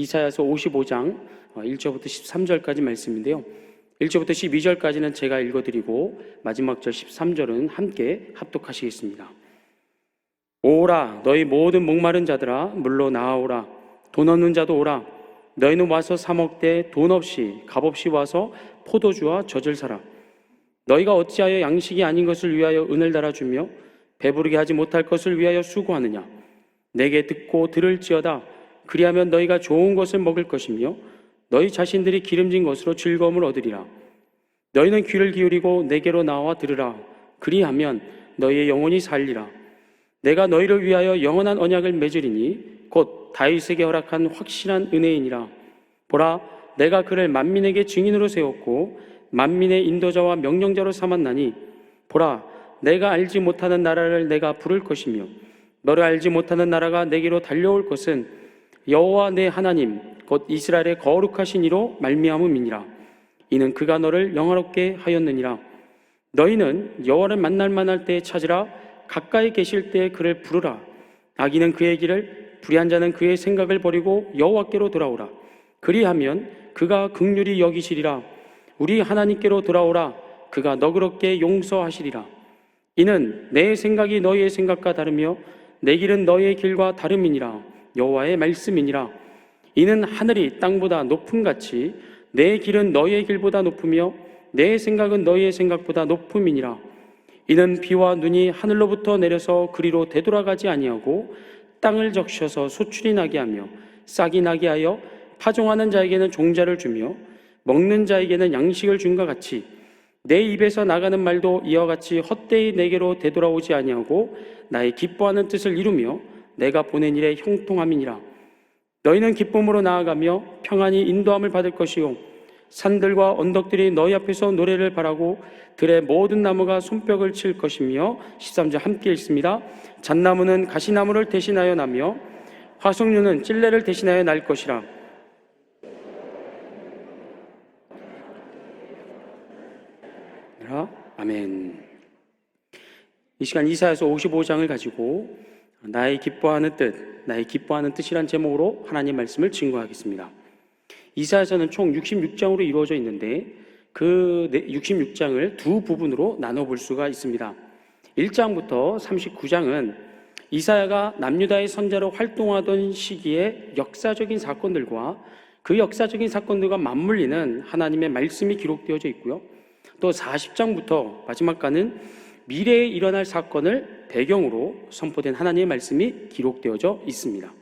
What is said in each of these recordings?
이사야서 55장 1절부터 13절까지 말씀인데요. 1절부터 12절까지는 제가 읽어드리고 마지막 절 13절은 함께 합독하시겠습니다. 오라 너희 모든 목마른 자들아 물로 나아오라. 돈 없는 자도 오라. 너희는 와서 사 먹되 돈 없이 값 없이 와서 포도주와 젖을 사라. 너희가 어찌하여 양식이 아닌 것을 위하여 은을 달아주며 배부르게 하지 못할 것을 위하여 수고하느냐? 내게 듣고 들을지어다 그리하면 너희가 좋은 것을 먹을 것이며 너희 자신들이 기름진 것으로 즐거움을 얻으리라. 너희는 귀를 기울이고 내게로 나와 들으라. 그리하면 너희의 영혼이 살리라. 내가 너희를 위하여 영원한 언약을 맺으리니 곧 다윗에게 허락한 확실한 은혜이니라. 보라 내가 그를 만민에게 증인으로 세웠고 만민의 인도자와 명령자로 삼았나니 보라 내가 알지 못하는 나라를 내가 부를 것이며 너를 알지 못하는 나라가 내게로 달려올 것은 여호와 내 하나님 곧 이스라엘의 거룩하신 이로 말미암음이니라. 이는 그가 너를 영화롭게 하였느니라. 너희는 여호와를 만날 만할 때에 찾으라. 가까이 계실 때에 그를 부르라. 악인은 그의 길을 불의한 자는 그의 생각을 버리고 여호와께로 돌아오라. 그리하면 그가 극률이 여기시리라. 우리 하나님께로 돌아오라. 그가 너그럽게 용서하시리라. 이는 내 생각이 너희의 생각과 다르며 내 길은 너희의 길과 다름이니라 여호와의 말씀이니라. 이는 하늘이 땅보다 높음 같이 내 길은 너희의 길보다 높으며 내 생각은 너희의 생각보다 높음이니라. 이는 비와 눈이 하늘로부터 내려서 그리로 되돌아가지 아니하고 땅을 적셔서 소출이 나게 하며 싹이 나게 하여 파종하는 자에게는 종자를 주며 먹는 자에게는 양식을 준과 같이 내 입에서 나가는 말도 이와 같이 헛되이 내게로 되돌아오지 아니하고 나의 기뻐하는 뜻을 이루며 내가 보낸 일에 형통함이니라 너희는 기쁨으로 나아가며 평안히 인도함을 받을 것이요 산들과 언덕들이 너희 앞에서 노래를 바라고 들의 모든 나무가 손뼉을 칠 것이며 13절 함께 읽습니다. 잣나무는 가시나무를 대신하여 나며 화석류는 찔레를 대신하여 날 것이라. 아멘. 이 시간 이사야서 55장을 가지고 나의 기뻐하는 뜻, 나의 기뻐하는 뜻이란 제목으로 하나님 말씀을 증거하겠습니다. 이사야서는 총 66장으로 이루어져 있는데 그 66장을 두 부분으로 나눠 볼 수가 있습니다. 1장부터 39장은 이사야가 남유다의 선자로 활동하던 시기의 역사적인 사건들과 그 역사적인 사건들과 맞물리는 하나님의 말씀이 기록되어져 있고요. 또 40장부터 마지막까는 미래에 일어날 사건을 배경으로 선포된 하나님의 말씀이 기록되어져 있습니다.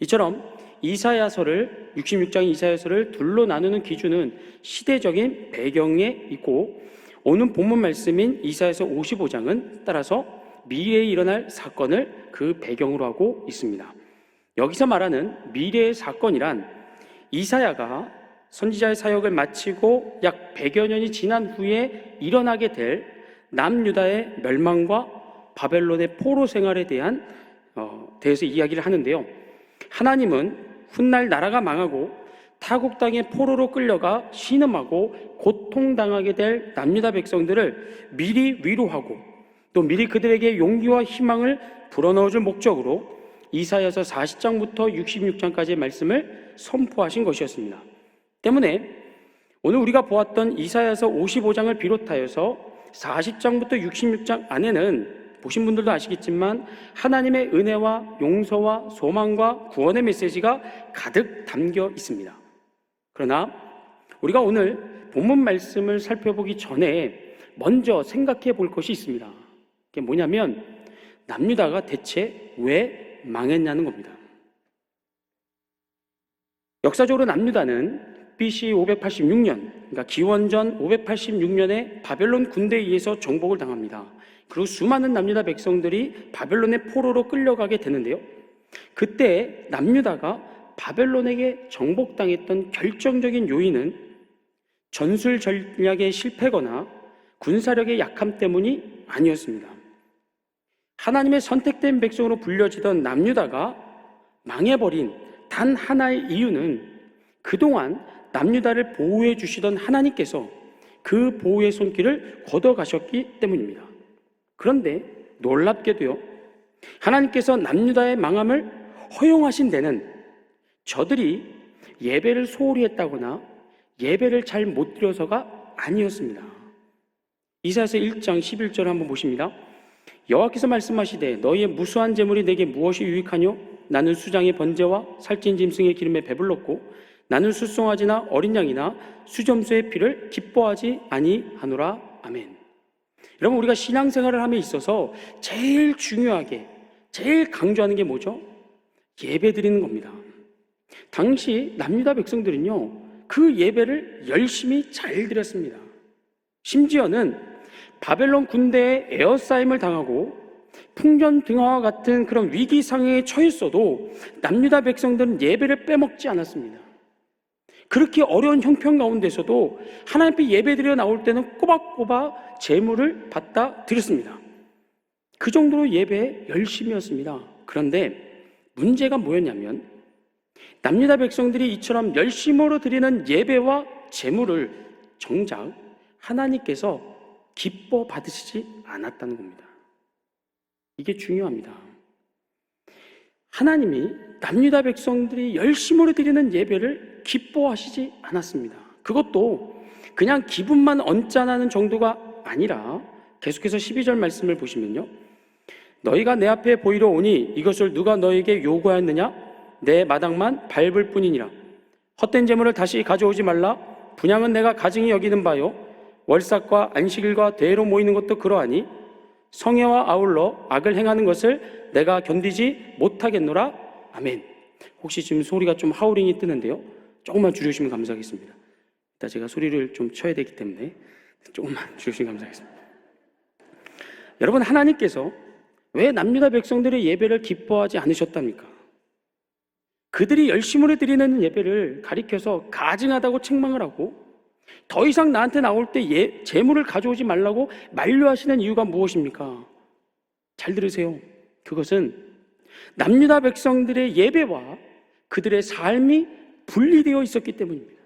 이처럼 이사야서를 66장 이사야서를 둘로 나누는 기준은 시대적인 배경에 있고 오는 본문 말씀인 이사야서 55장은 따라서 미래에 일어날 사건을 그 배경으로 하고 있습니다. 여기서 말하는 미래의 사건이란 이사야가 선지자의 사역을 마치고 약 100여 년이 지난 후에 일어나게 될 남유다의 멸망과 바벨론의 포로 생활에 대한 어, 대해서 이야기를 하는데요. 하나님은 훗날 나라가 망하고 타국 땅의 포로로 끌려가 신음하고 고통당하게 될 남유다 백성들을 미리 위로하고 또 미리 그들에게 용기와 희망을 불어넣어 줄 목적으로 이사야서 40장부터 66장까지의 말씀을 선포하신 것이었습니다. 때문에 오늘 우리가 보았던 이사야서 55장을 비롯하여서 40장부터 66장 안에는 보신 분들도 아시겠지만 하나님의 은혜와 용서와 소망과 구원의 메시지가 가득 담겨 있습니다. 그러나 우리가 오늘 본문 말씀을 살펴보기 전에 먼저 생각해 볼 것이 있습니다. 그게 뭐냐면 남유다가 대체 왜 망했냐는 겁니다. 역사적으로 남유다는 BC 586년, 그러니까 기원전 586년에 바벨론 군대에 의해서 정복을 당합니다. 그리고 수많은 남유다 백성들이 바벨론의 포로로 끌려가게 되는데요. 그때 남유다가 바벨론에게 정복당했던 결정적인 요인은 전술 전략의 실패거나 군사력의 약함 때문이 아니었습니다. 하나님의 선택된 백성으로 불려지던 남유다가 망해버린 단 하나의 이유는 그동안 남유다를 보호해 주시던 하나님께서 그 보호의 손길을 걷어가셨기 때문입니다. 그런데 놀랍게도요, 하나님께서 남유다의 망함을 허용하신 데는 저들이 예배를 소홀히 했다거나 예배를 잘 못 드려서가 아니었습니다. 이사야서 1장 11절 한번 보십니다. 여호와께서 말씀하시되 너희의 무수한 재물이 내게 무엇이 유익하뇨? 나는 수장의 번제와 살찐 짐승의 기름에 배불렀고 나는 수송아지나 어린 양이나 수점수의 피를 기뻐하지 아니하노라. 아멘. 여러분 우리가 신앙생활을 함에 있어서 제일 중요하게 제일 강조하는 게 뭐죠? 예배 드리는 겁니다. 당시 남유다 백성들은요, 그 예배를 열심히 잘 드렸습니다. 심지어는 바벨론 군대에 에어싸임을 당하고 풍전 등화와 같은 그런 위기 상황에 처했어도 남유다 백성들은 예배를 빼먹지 않았습니다. 그렇게 어려운 형편 가운데서도 하나님 앞에 예배드려 나올 때는 꼬박꼬박 재물을 받다 드렸습니다. 그 정도로 예배에 열심이었습니다. 그런데 문제가 뭐였냐면 남유다 백성들이 이처럼 열심으로 드리는 예배와 재물을 정작 하나님께서 기뻐 받으시지 않았다는 겁니다. 이게 중요합니다. 하나님이 남유다 백성들이 열심으로 드리는 예배를 기뻐하시지 않았습니다. 그것도 그냥 기분만 언짢아하는 정도가 아니라 계속해서 12절 말씀을 보시면요. 너희가 내 앞에 보이러 오니 이것을 누가 너에게 요구하였느냐? 내 마당만 밟을 뿐이니라. 헛된 재물을 다시 가져오지 말라. 분양은 내가 가증히 여기는 바요. 월삭과 안식일과 대회로 모이는 것도 그러하니 성애와 아울러 악을 행하는 것을 내가 견디지 못하겠노라. 아멘. 혹시 지금 소리가 좀 하우링이 뜨는데요. 조금만 줄여주시면 감사하겠습니다. 이따 제가 소리를 좀 쳐야 되기 때문에 조금만 줄여주시면 감사하겠습니다. 여러분 하나님께서 왜 남유다 백성들의 예배를 기뻐하지 않으셨답니까? 그들이 열심으로 드리는 예배를 가리켜서 가증하다고 책망을 하고 더 이상 나한테 나올 때 예, 재물을 가져오지 말라고 만류하시는 이유가 무엇입니까? 잘 들으세요. 그것은 남유다 백성들의 예배와 그들의 삶이 분리되어 있었기 때문입니다.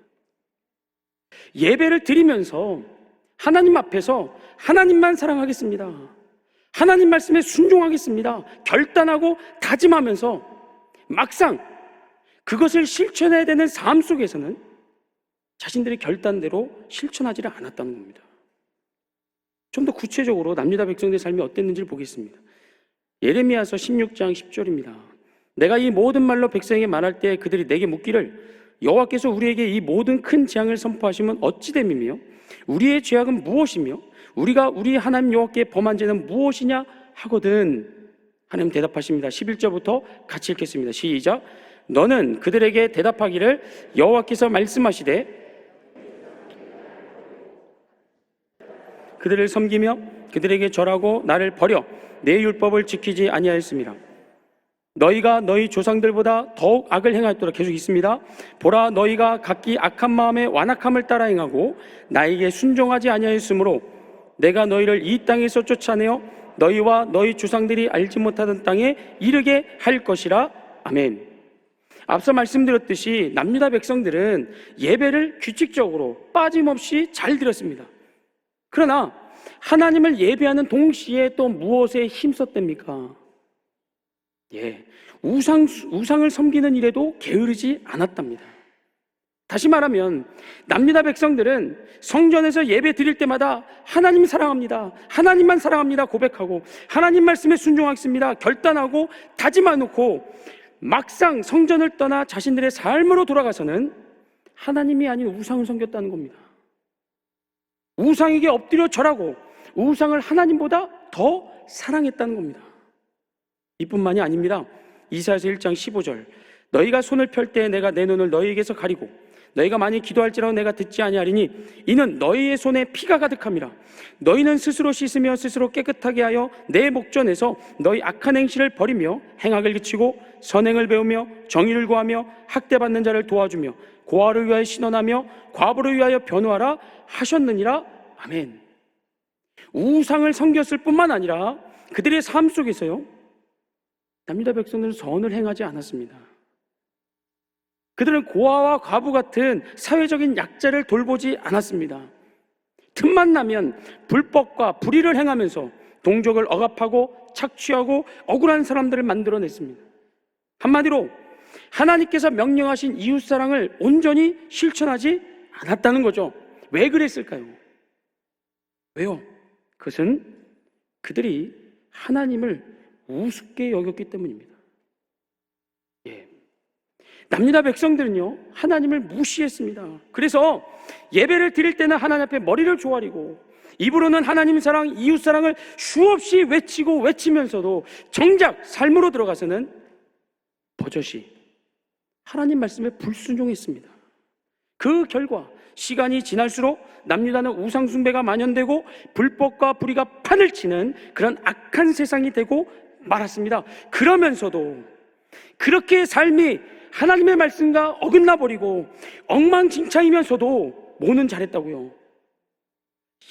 예배를 드리면서 하나님 앞에서 하나님만 사랑하겠습니다. 하나님 말씀에 순종하겠습니다. 결단하고 다짐하면서 막상 그것을 실천해야 되는 삶 속에서는 자신들의 결단대로 실천하지를 않았다는 겁니다. 좀 더 구체적으로 남유다 백성들의 삶이 어땠는지를 보겠습니다. 예레미야서 16장 10절입니다. 내가 이 모든 말로 백성에게 말할 때 그들이 내게 묻기를 여호와께서 우리에게 이 모든 큰 재앙을 선포하시면 어찌 됨이며 우리의 죄악은 무엇이며 우리가 우리 하나님 여호와께 범한 죄는 무엇이냐 하거든 하나님 대답하십니다. 11절부터 같이 읽겠습니다. 시작. 너는 그들에게 대답하기를 여호와께서 말씀하시되 그들을 섬기며 그들에게 절하고 나를 버려 내 율법을 지키지 아니하였습니다. 너희가 너희 조상들보다 더욱 악을 행하였도록 계속 있습니다. 보라 너희가 각기 악한 마음에 완악함을 따라 행하고 나에게 순종하지 아니하였으므로 내가 너희를 이 땅에서 쫓아내어 너희와 너희 조상들이 알지 못하던 땅에 이르게 할 것이라 아멘. 앞서 말씀드렸듯이 남유다 백성들은 예배를 규칙적으로 빠짐없이 잘 드렸습니다. 그러나 하나님을 예배하는 동시에 또 무엇에 힘썼답니까? 예, 우상, 우상을 섬기는 일에도 게으르지 않았답니다. 다시 말하면 남유다 백성들은 성전에서 예배 드릴 때마다 하나님 사랑합니다. 하나님만 사랑합니다. 고백하고 하나님 말씀에 순종하겠습니다. 결단하고 다짐해 놓고 막상 성전을 떠나 자신들의 삶으로 돌아가서는 하나님이 아닌 우상을 섬겼다는 겁니다. 우상에게 엎드려 절하고 우상을 하나님보다 더 사랑했다는 겁니다. 이뿐만이 아닙니다. 이사야서 1장 15절. 너희가 손을 펼 때 내가 내 눈을 너희에게서 가리고 너희가 많이 기도할지라도 내가 듣지 아니하리니 이는 너희의 손에 피가 가득함이라 너희는 스스로 씻으며 스스로 깨끗하게 하여 내 목전에서 너희 악한 행실을 버리며 행악을 그치고 선행을 배우며 정의를 구하며 학대받는 자를 도와주며 고아를 위하여 신원하며 과부를 위하여 변호하라 하셨느니라. 아멘. 우상을 섬겼을 뿐만 아니라 그들의 삶 속에서요 남유다 백성들은 선을 행하지 않았습니다. 그들은 고아와 과부 같은 사회적인 약자를 돌보지 않았습니다. 틈만 나면 불법과 불의를 행하면서 동족을 억압하고 착취하고 억울한 사람들을 만들어냈습니다. 한마디로 하나님께서 명령하신 이웃 사랑을 온전히 실천하지 않았다는 거죠. 왜 그랬을까요? 왜요? 그것은 그들이 하나님을 우습게 여겼기 때문입니다. 예. 남유다 백성들은요, 하나님을 무시했습니다. 그래서 예배를 드릴 때는 하나님 앞에 머리를 조아리고, 입으로는 하나님 사랑, 이웃 사랑을 수없이 외치고 외치면서도 정작 삶으로 들어가서는 버젓이 하나님 말씀에 불순종했습니다. 그 결과 시간이 지날수록 남유다는 우상숭배가 만연되고 불법과 불의가 판을 치는 그런 악한 세상이 되고 말았습니다. 그러면서도 그렇게 삶이 하나님의 말씀과 어긋나 버리고 엉망진창이면서도 뭐는 잘했다고요?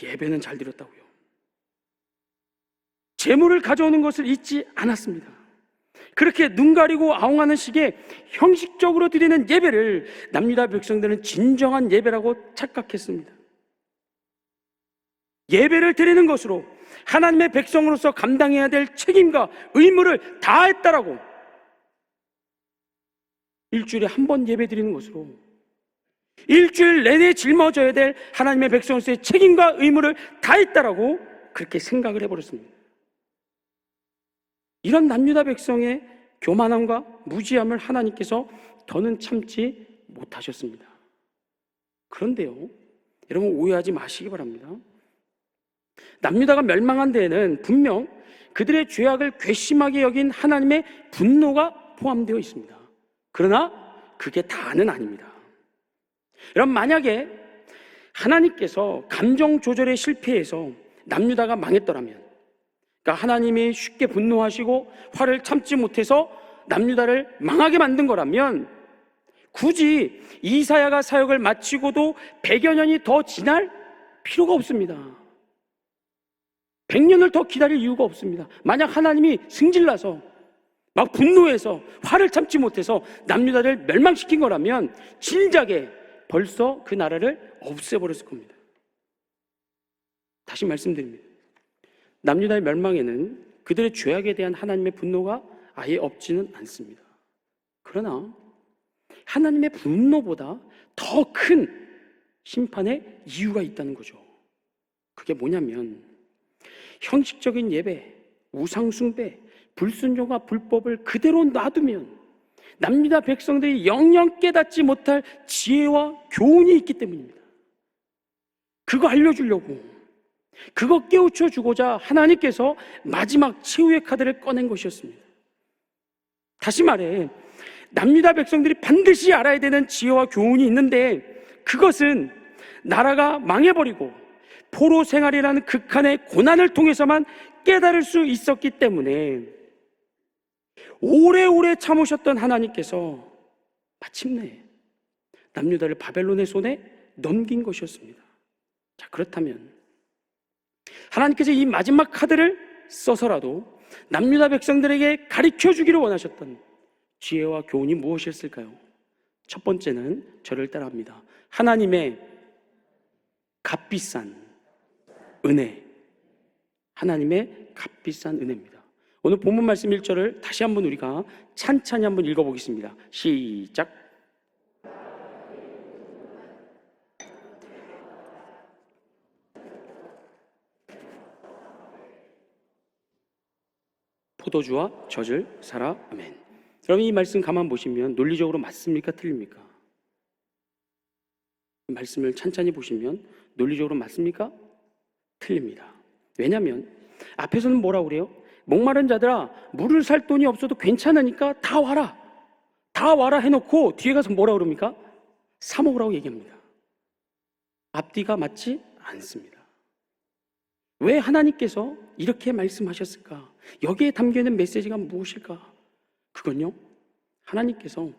예배는 잘 드렸다고요. 재물을 가져오는 것을 잊지 않았습니다. 그렇게 눈 가리고 아웅하는 식의 형식적으로 드리는 예배를 남유다 백성들은 진정한 예배라고 착각했습니다. 예배를 드리는 것으로 하나님의 백성으로서 감당해야 될 책임과 의무를 다했다라고 일주일에 한 번 예배 드리는 것으로 일주일 내내 짊어져야 될 하나님의 백성으로서의 책임과 의무를 다했다라고 그렇게 생각을 해버렸습니다. 이런 남유다 백성의 교만함과 무지함을 하나님께서 더는 참지 못하셨습니다. 그런데요, 여러분 오해하지 마시기 바랍니다. 남유다가 멸망한 데에는 분명 그들의 죄악을 괘씸하게 여긴 하나님의 분노가 포함되어 있습니다. 그러나 그게 다는 아닙니다. 여러분 만약에 하나님께서 감정 조절에 실패해서 남유다가 망했더라면 그러니까 하나님이 쉽게 분노하시고 화를 참지 못해서 남유다를 망하게 만든 거라면 굳이 이사야가 사역을 마치고도 100여 년이 더 지날 필요가 없습니다. 100년을 더 기다릴 이유가 없습니다. 만약 하나님이 승질나서 막 분노해서 화를 참지 못해서 남유다를 멸망시킨 거라면 진작에 벌써 그 나라를 없애버렸을 겁니다. 다시 말씀드립니다. 남유다의 멸망에는 그들의 죄악에 대한 하나님의 분노가 아예 없지는 않습니다. 그러나 하나님의 분노보다 더 큰 심판의 이유가 있다는 거죠. 그게 뭐냐면 형식적인 예배, 우상숭배, 불순종과 불법을 그대로 놔두면 남유다 백성들이 영영 깨닫지 못할 지혜와 교훈이 있기 때문입니다. 그거 알려주려고 그거 깨우쳐 주고자 하나님께서 마지막 최후의 카드를 꺼낸 것이었습니다. 다시 말해, 남유다 백성들이 반드시 알아야 되는 지혜와 교훈이 있는데 그것은 나라가 망해버리고 포로 생활이라는 극한의 고난을 통해서만 깨달을 수 있었기 때문에 오래오래 참으셨던 하나님께서 마침내 남유다를 바벨론의 손에 넘긴 것이었습니다. 자, 그렇다면 하나님께서 이 마지막 카드를 써서라도 남유다 백성들에게 가르쳐 주기를 원하셨던 지혜와 교훈이 무엇이었을까요? 첫 번째는 저를 따라합니다. 하나님의 값비싼 은혜. 하나님의 값비싼 은혜입니다. 오늘 본문 말씀 1절을 다시 한번 우리가 찬찬히 한번 읽어보겠습니다. 시작. 포도주와 젖을 사라. 아멘. 여러분 이 말씀 가만 보시면 논리적으로 맞습니까? 틀립니까? 이 말씀을 찬찬히 보시면 논리적으로 맞습니까? 틀립니다. 왜냐하면 앞에서는 뭐라고 그래요? 목마른 자들아 물을 살 돈이 없어도 괜찮으니까 다 와라. 다 와라 해놓고 뒤에 가서 뭐라 그럽니까? 사 먹으라고 얘기합니다. 앞뒤가 맞지 않습니다. 왜 하나님께서 이렇게 말씀하셨을까? 여기에 담겨 있는 메시지가 무엇일까? 그건요, 하나님께서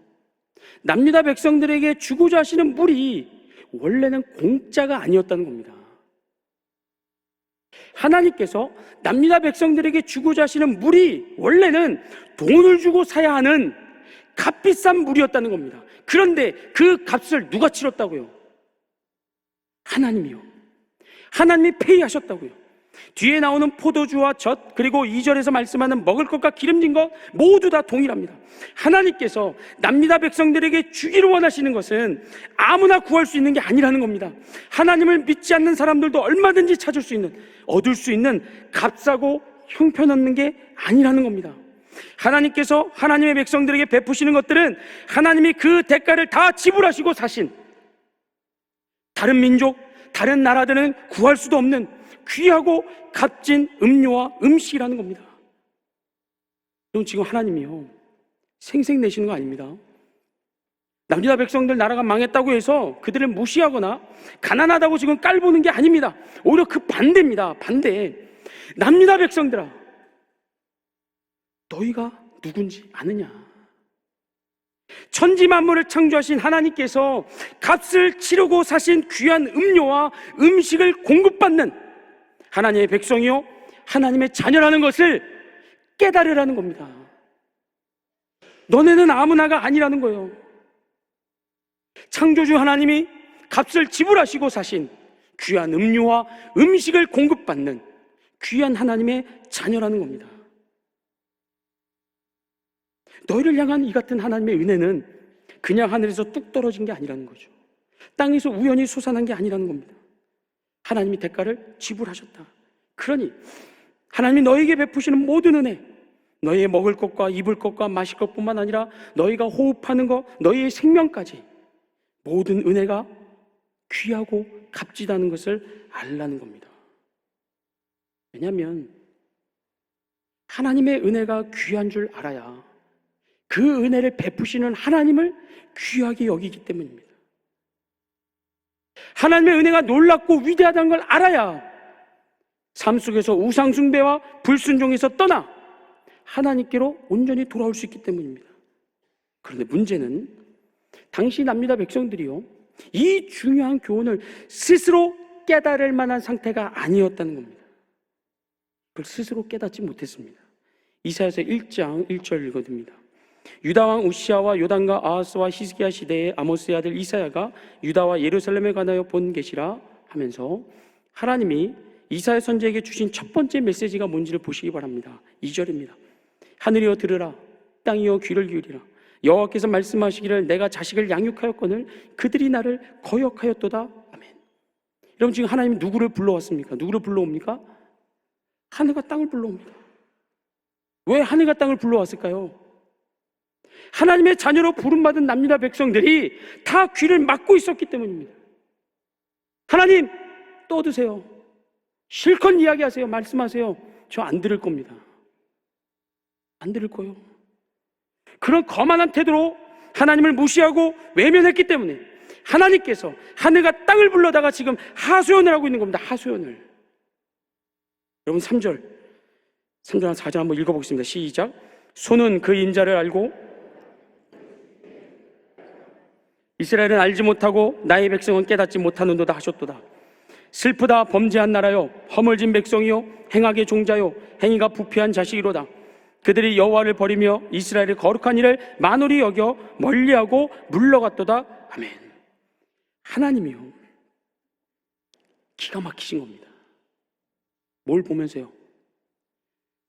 남유다 백성들에게 주고자 하시는 물이 원래는 공짜가 아니었다는 겁니다. 하나님께서 남유다 백성들에게 주고자 하시는 물이 원래는 돈을 주고 사야 하는 값비싼 물이었다는 겁니다. 그런데 그 값을 누가 치렀다고요? 하나님이요. 하나님이 페이하셨다고요. 뒤에 나오는 포도주와 젖 그리고 2절에서 말씀하는 먹을 것과 기름진 것 모두 다 동일합니다. 하나님께서 남미다 백성들에게 주기를 원하시는 것은 아무나 구할 수 있는 게 아니라는 겁니다. 하나님을 믿지 않는 사람들도 얼마든지 찾을 수 있는 얻을 수 있는 값싸고 형편없는 게 아니라는 겁니다. 하나님께서 하나님의 백성들에게 베푸시는 것들은 하나님이 그 대가를 다 지불하시고 사신 다른 민족, 다른 나라들은 구할 수도 없는 귀하고 값진 음료와 음식이라는 겁니다. 그럼 지금 하나님이요. 생색내시는 거 아닙니다. 남유다 백성들 나라가 망했다고 해서 그들을 무시하거나 가난하다고 지금 깔보는 게 아닙니다. 오히려 그 반대입니다. 반대. 남유다 백성들아, 너희가 누군지 아느냐? 천지 만물을 창조하신 하나님께서 값을 치르고 사신 귀한 음료와 음식을 공급받는 하나님의 백성이요 하나님의 자녀라는 것을 깨달으라는 겁니다. 너네는 아무나가 아니라는 거예요. 창조주 하나님이 값을 지불하시고 사신 귀한 음료와 음식을 공급받는 귀한 하나님의 자녀라는 겁니다. 너희를 향한 이 같은 하나님의 은혜는 그냥 하늘에서 뚝 떨어진 게 아니라는 거죠. 땅에서 우연히 솟아난 게 아니라는 겁니다. 하나님이 대가를 지불하셨다. 그러니 하나님이 너에게 베푸시는 모든 은혜, 너희의 먹을 것과 입을 것과 마실 것뿐만 아니라 너희가 호흡하는 것, 너희의 생명까지 모든 은혜가 귀하고 값지다는 것을 알라는 겁니다. 왜냐하면 하나님의 은혜가 귀한 줄 알아야 그 은혜를 베푸시는 하나님을 귀하게 여기기 때문입니다. 하나님의 은혜가 놀랍고 위대하다는 걸 알아야 삶 속에서 우상숭배와 불순종에서 떠나 하나님께로 온전히 돌아올 수 있기 때문입니다. 그런데 문제는 당시 남유다 백성들이요. 이 중요한 교훈을 스스로 깨달을 만한 상태가 아니었다는 겁니다. 그걸 스스로 깨닫지 못했습니다. 이사야서 1장 1절 읽어듭니다. 유다 왕 우시아와 요단과 아하스와 히스기야 시대의 아모스의 아들 이사야가 유다와 예루살렘에 관하여 본 계시라 하면서 하나님이 이사야 선지에게 주신 첫 번째 메시지가 뭔지를 보시기 바랍니다. 2절입니다. 하늘이여 들으라 땅이여 귀를 기울이라 여호와께서 말씀하시기를 내가 자식을 양육하였거늘 그들이 나를 거역하였도다. 아멘. 여러분 지금 하나님이 누구를 불러왔습니까? 누구를 불러옵니까? 하늘과 땅을 불러옵니다. 왜 하늘과 땅을 불러왔을까요? 하나님의 자녀로 부름받은 남유다 백성들이 다 귀를 막고 있었기 때문입니다. 하나님, 떠드세요. 실컷 이야기하세요. 말씀하세요. 저 안 들을 겁니다. 안 들을 거요. 그런 거만한 태도로 하나님을 무시하고 외면했기 때문에 하나님께서 하늘과 땅을 불러다가 지금 하소연을 하고 있는 겁니다. 하소연을. 여러분 3절. 3절 4절 한번 읽어보겠습니다. 시작. 손은 그 인자를 알고 이스라엘은 알지 못하고 나의 백성은 깨닫지 못하는도다 하셨도다. 슬프다 범죄한 나라요 허물진 백성이요 행악의 종자요 행위가 부패한 자식이로다. 그들이 여호와를 버리며 이스라엘의 거룩한 일을 만홀히 여겨 멀리하고 물러갔도다. 아멘. 하나님이요 기가 막히신 겁니다. 뭘 보면서요?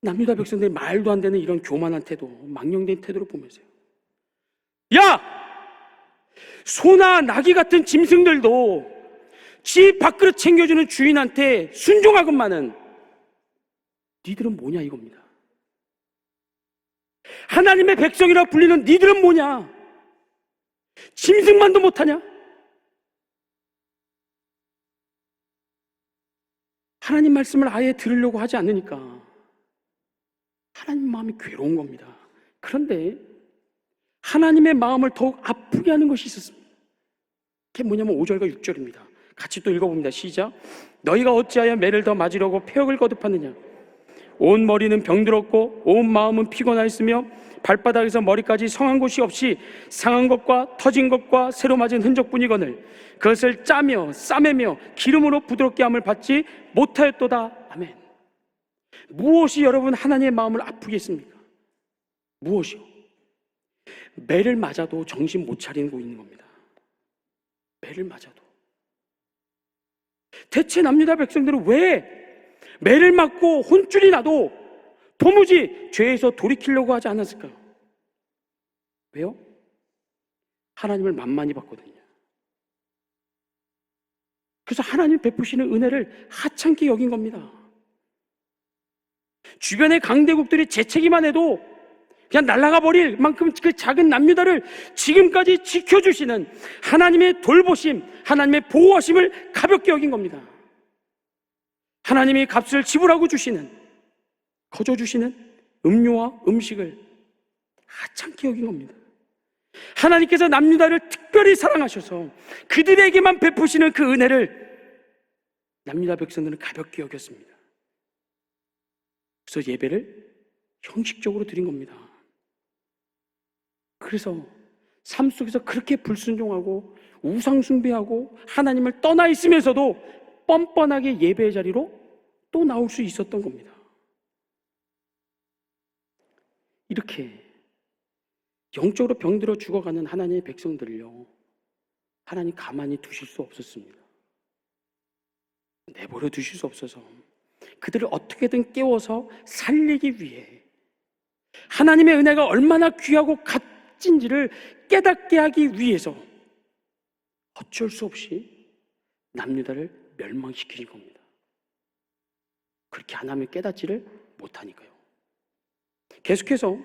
남유다 백성들이 말도 안 되는 이런 교만한 태도, 망령된 태도를 보면서요. 야! 소나 나귀 같은 짐승들도 지 밥그릇 챙겨주는 주인한테 순종하건만은 니들은 뭐냐 이겁니다. 하나님의 백성이라 불리는 니들은 뭐냐? 짐승만도 못하냐? 하나님 말씀을 아예 들으려고 하지 않으니까 하나님 마음이 괴로운 겁니다. 그런데 하나님의 마음을 더욱 아프게 하는 것이 있었습니다. 그게 뭐냐면 5절과 6절입니다. 같이 또 읽어봅니다. 시작. 너희가 어찌하여 매를 더 맞으려고 폐역을 거듭하느냐? 온 머리는 병들었고 온 마음은 피곤하였으며 발바닥에서 머리까지 성한 곳이 없이 상한 것과 터진 것과 새로 맞은 흔적뿐이거늘 그것을 짜며 싸매며 기름으로 부드럽게 함을 받지 못하였도다. 아멘. 무엇이 여러분 하나님의 마음을 아프게 했습니까? 무엇이요? 매를 맞아도 정신 못 차리고 있는 겁니다. 매를 맞아도. 대체 남유다 백성들은 왜 매를 맞고 혼쭐이 나도 도무지 죄에서 돌이키려고 하지 않았을까요? 왜요? 하나님을 만만히 봤거든요. 그래서 하나님 베푸시는 은혜를 하찮게 여긴 겁니다. 주변의 강대국들이 재채기만 해도 그냥 날아가 버릴 만큼 그 작은 남유다를 지금까지 지켜주시는 하나님의 돌보심, 하나님의 보호하심을 가볍게 여긴 겁니다. 하나님이 값을 지불하고 주시는, 거저 주시는 음료와 음식을 하찮게 여긴 겁니다. 하나님께서 남유다를 특별히 사랑하셔서 그들에게만 베푸시는 그 은혜를 남유다 백성들은 가볍게 여겼습니다. 그래서 예배를 형식적으로 드린 겁니다. 그래서 삶 속에서 그렇게 불순종하고 우상숭배하고 하나님을 떠나 있으면서도 뻔뻔하게 예배의 자리로 또 나올 수 있었던 겁니다. 이렇게 영적으로 병들어 죽어가는 하나님의 백성들을요, 하나님 가만히 두실 수 없었습니다. 내버려 두실 수 없어서 그들을 어떻게든 깨워서 살리기 위해 하나님의 은혜가 얼마나 귀하고 값 진지를 깨닫게 하기 위해서 어쩔 수 없이 남유다를 멸망시키신 겁니다. 그렇게 안 하면 깨닫지를 못하니까요. 계속해서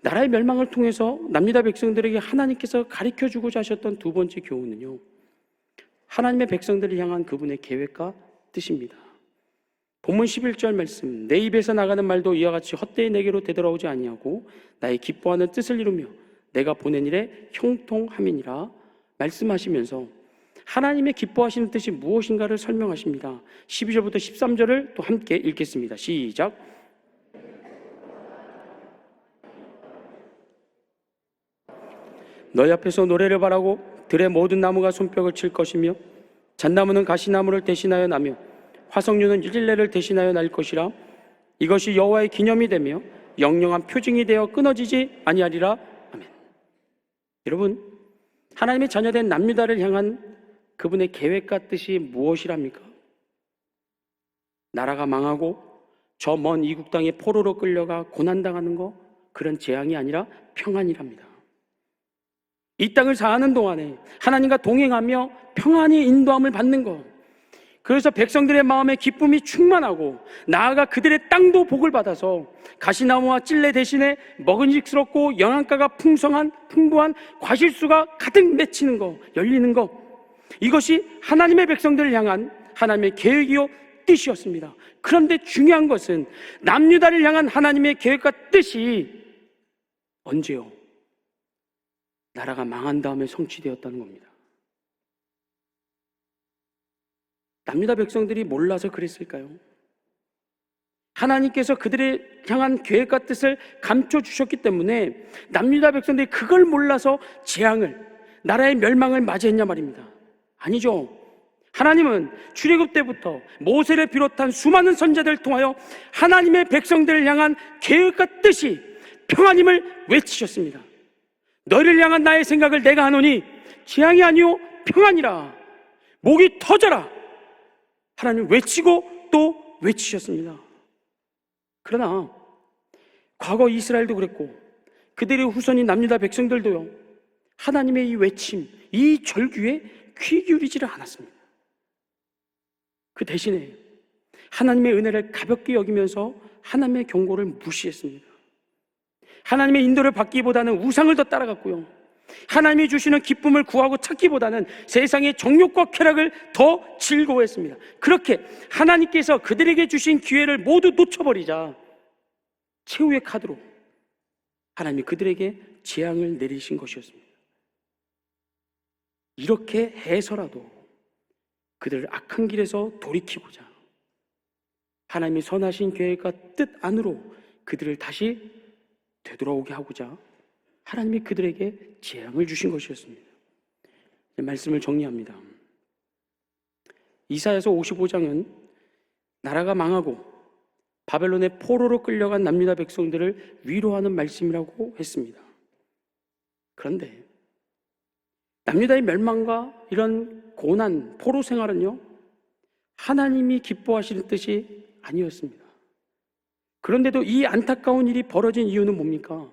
나라의 멸망을 통해서 남유다 백성들에게 하나님께서 가르쳐 주고자 하셨던 두 번째 교훈은요. 하나님의 백성들을 향한 그분의 계획과 뜻입니다. 본문 11절 말씀 내 입에서 나가는 말도 이와 같이 헛되이 내게로 되돌아오지 아니하고 나의 기뻐하는 뜻을 이루며 내가 보낸 일에 형통함이니라 말씀하시면서 하나님의 기뻐하시는 뜻이 무엇인가를 설명하십니다. 12절부터 13절을 또 함께 읽겠습니다. 시작. 너희 앞에서 노래를 바라고 들의 모든 나무가 손뼉을 칠 것이며 잣나무는 가시나무를 대신하여 나며 화석류는 일레를 대신하여 날 것이라 이것이 여호와의 기념이 되며 영영한 표징이 되어 끊어지지 아니하리라. 여러분 하나님의 자녀된 남유다를 향한 그분의 계획과 뜻이 무엇이랍니까? 나라가 망하고 저 먼 이국 땅에 포로로 끌려가 고난당하는 거 그런 재앙이 아니라 평안이랍니다. 이 땅을 사는 동안에 하나님과 동행하며 평안히 인도함을 받는 것. 그래서 백성들의 마음에 기쁨이 충만하고 나아가 그들의 땅도 복을 받아서 가시나무와 찔레 대신에 먹은직스럽고 영양가가 풍성한 풍부한 과실수가 가득 맺히는 거, 열리는 거. 이것이 하나님의 백성들을 향한 하나님의 계획이요 뜻이었습니다. 그런데 중요한 것은 남유다를 향한 하나님의 계획과 뜻이 언제요? 나라가 망한 다음에 성취되었다는 겁니다. 남유다 백성들이 몰라서 그랬을까요? 하나님께서 그들의 향한 계획과 뜻을 감춰 주셨기 때문에 남유다 백성들이 그걸 몰라서 재앙을 나라의 멸망을 맞이했냐 말입니다. 아니죠. 하나님은 출애굽 때부터 모세를 비롯한 수많은 선자들을 통하여 하나님의 백성들을 향한 계획과 뜻이 평안임을 외치셨습니다. 너희를 향한 나의 생각을 내가 하노니 재앙이 아니요 평안이라 목이 터져라 하나님 외치고 또 외치셨습니다. 그러나 과거 이스라엘도 그랬고 그들의 후손인 남유다 백성들도요 하나님의 이 외침, 이 절규에 귀 기울이지를 않았습니다. 그 대신에 하나님의 은혜를 가볍게 여기면서 하나님의 경고를 무시했습니다. 하나님의 인도를 받기보다는 우상을 더 따라갔고요. 하나님이 주시는 기쁨을 구하고 찾기보다는 세상의 정욕과 쾌락을 더 즐거워했습니다. 그렇게 하나님께서 그들에게 주신 기회를 모두 놓쳐버리자 최후의 카드로 하나님이 그들에게 재앙을 내리신 것이었습니다. 이렇게 해서라도 그들을 악한 길에서 돌이키고자 하나님이 선하신 계획과 뜻 안으로 그들을 다시 되돌아오게 하고자 하나님이 그들에게 재앙을 주신 것이었습니다. 말씀을 정리합니다. 이사야서 55장은 나라가 망하고 바벨론의 포로로 끌려간 남유다 백성들을 위로하는 말씀이라고 했습니다. 그런데 남유다의 멸망과 이런 고난, 포로 생활은요, 하나님이 기뻐하시는 뜻이 아니었습니다. 그런데도 이 안타까운 일이 벌어진 이유는 뭡니까?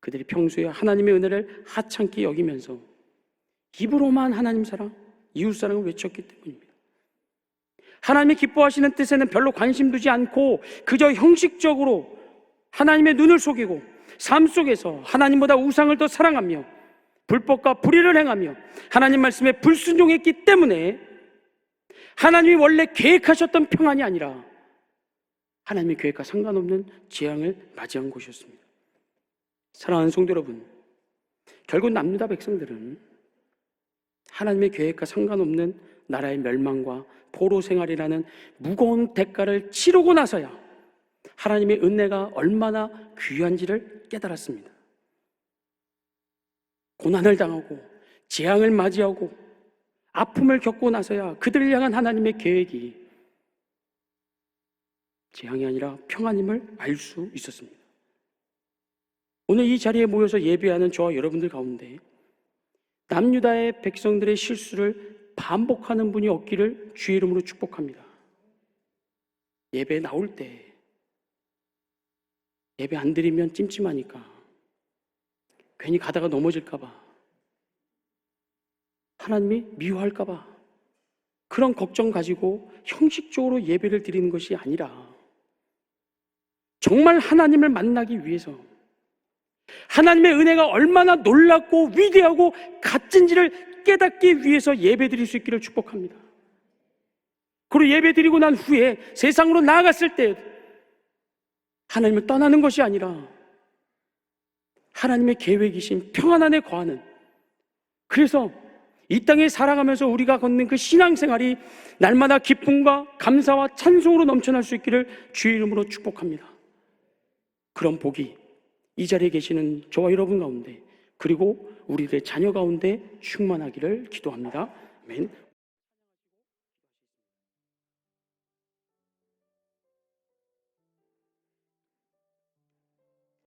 그들이 평소에 하나님의 은혜를 하찮게 여기면서 입으로만 하나님 사랑, 이웃 사랑을 외쳤기 때문입니다. 하나님이 기뻐하시는 뜻에는 별로 관심 두지 않고 그저 형식적으로 하나님의 눈을 속이고 삶 속에서 하나님보다 우상을 더 사랑하며 불법과 불의를 행하며 하나님 말씀에 불순종했기 때문에 하나님이 원래 계획하셨던 평안이 아니라 하나님의 계획과 상관없는 재앙을 맞이한 것이었습니다. 사랑하는 성도 여러분, 결국 남유다 백성들은 하나님의 계획과 상관없는 나라의 멸망과 포로 생활이라는 무거운 대가를 치르고 나서야 하나님의 은혜가 얼마나 귀한지를 깨달았습니다. 고난을 당하고 재앙을 맞이하고 아픔을 겪고 나서야 그들을 향한 하나님의 계획이 재앙이 아니라 평안임을 알 수 있었습니다. 오늘 이 자리에 모여서 예배하는 저와 여러분들 가운데 남유다의 백성들의 실수를 반복하는 분이 없기를 주의 이름으로 축복합니다. 예배 나올 때 예배 안 드리면 찜찜하니까 괜히 가다가 넘어질까봐 하나님이 미워할까봐 그런 걱정 가지고 형식적으로 예배를 드리는 것이 아니라 정말 하나님을 만나기 위해서 하나님의 은혜가 얼마나 놀랍고 위대하고 값진지를 깨닫기 위해서 예배 드릴 수 있기를 축복합니다. 그리고 예배 드리고 난 후에 세상으로 나아갔을 때 하나님을 떠나는 것이 아니라 하나님의 계획이신 평안 안에 거하는 그래서 이 땅에 살아가면서 우리가 걷는 그 신앙생활이 날마다 기쁨과 감사와 찬송으로 넘쳐날 수 있기를 주의 이름으로 축복합니다. 그런 복이 이 자리에 계시는 저와 여러분 가운데 그리고 우리들의 자녀 가운데 충만하기를 기도합니다. 아멘.